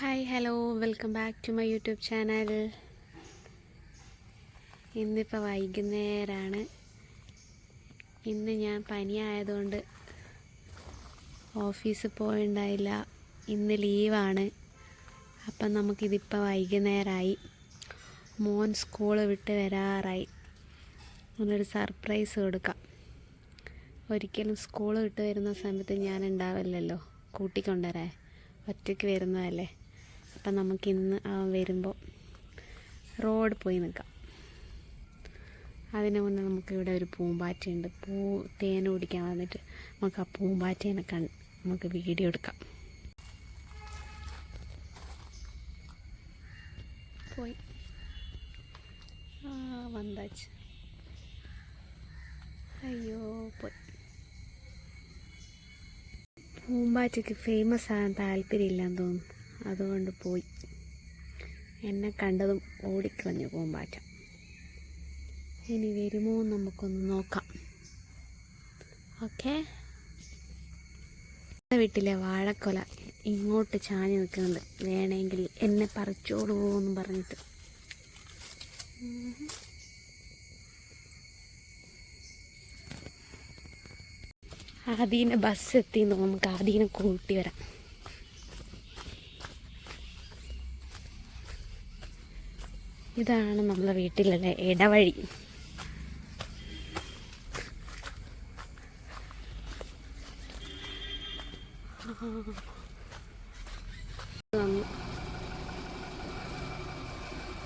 Hi hello welcome back to my YouTube channel ഇന്നിപ്പോൾ വൈകുന്നേരമാണ് ഇന്ന് ഞാൻ പനിയായതുകൊണ്ട് ഓഫീസിൽ പോയിണ്ടായില്ല. ഇന്ന് ലീവാണ്. അപ്പം നമുക്കിതിപ്പോൾ വൈകുന്നേരമായി മോൻ സ്കൂൾ വിട്ട് വരാറായി. ഒന്നൊരു സർപ്രൈസ് കൊടുക്കാം. ഒരിക്കലും സ്കൂൾ വിട്ട് വരുന്ന സമയത്ത് ഞാൻ ഉണ്ടാവില്ലല്ലോ കൂട്ടിക്കൊണ്ടുവരാൻ. ഒറ്റയ്ക്ക് വരുന്നതല്ലേ? അപ്പം നമുക്കിന്ന് അവൻ വരുമ്പോൾ റോഡ് പോയി നിൽക്കാം. അതിന് മുന്നേ നമുക്കിവിടെ ഒരു പൂമ്പാറ്റയുണ്ട്. പൂ തേൻ കുടിക്കാൻ വന്നിട്ട് നമുക്ക് ആ പൂമ്പാറ്റേനെ കണ്ട് നമുക്ക് വീഡിയോ എടുക്കാം. പോയി. ആ വந்தாച്ച് അയ്യോ പോയി. പൂമ്പാറ്റയ്ക്ക് ഫേമസ് ആകാൻ താല്പര്യമില്ലെന്ന് തോന്നുന്നു. അതുകൊണ്ട് പോയി. എന്നെ കണ്ടതും ഓടിക്കളഞ്ഞു പൂമ്പാറ്റ. ഇനി വരുമോ നമുക്കൊന്ന് നോക്കാം. ഓക്കെ? വീട്ടിലെ വാഴക്കൊല ഇങ്ങോട്ട് ചാഞ്ഞ് നിൽക്കുന്നുണ്ട് വേണമെങ്കിൽ എന്നെ പറിച്ചോളൂ എന്ന് പറഞ്ഞിട്ട്. ആദീനെ ബസ് എത്തി നമുക്ക് ആദീനെ കൂട്ടി വരാം. ഇതാണ് നമ്മളെ വീട്ടിലുള്ള ഇടവഴി.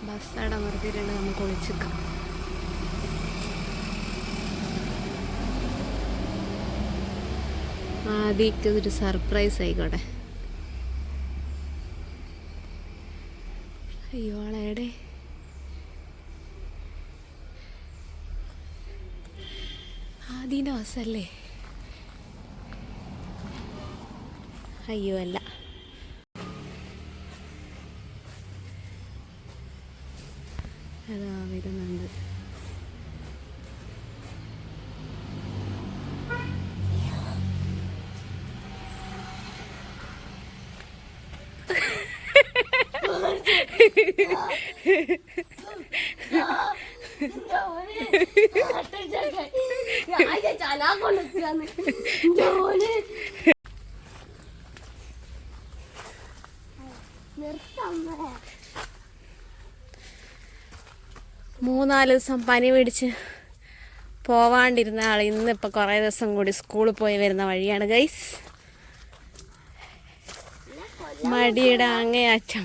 ബസ് അവിടെ നിർത്തിയിട്ടുണ്ട് നമുക്ക് ഒളിച്ചിക്കാം. ആദ്യത്തെ ഒരു സർപ്രൈസ് ആയിക്കോട്ടെ. അയ്യോ ആളെടെ ബസ്സല്ലേ അയ്യോ അല്ല. അതാ വരുന്നുണ്ട്. മൂന്നാൽ ദിവസം പനി പിടിച്ച് പോവാണ്ടിരുന്ന ആൾ ഇന്നിപ്പോൾ കുറേ ദിവസം കൂടി സ്കൂളിൽ പോയി വരുന്ന വഴിയാണ് ഗൈസ് മടിയുടെ അങ്ങേയറ്റം.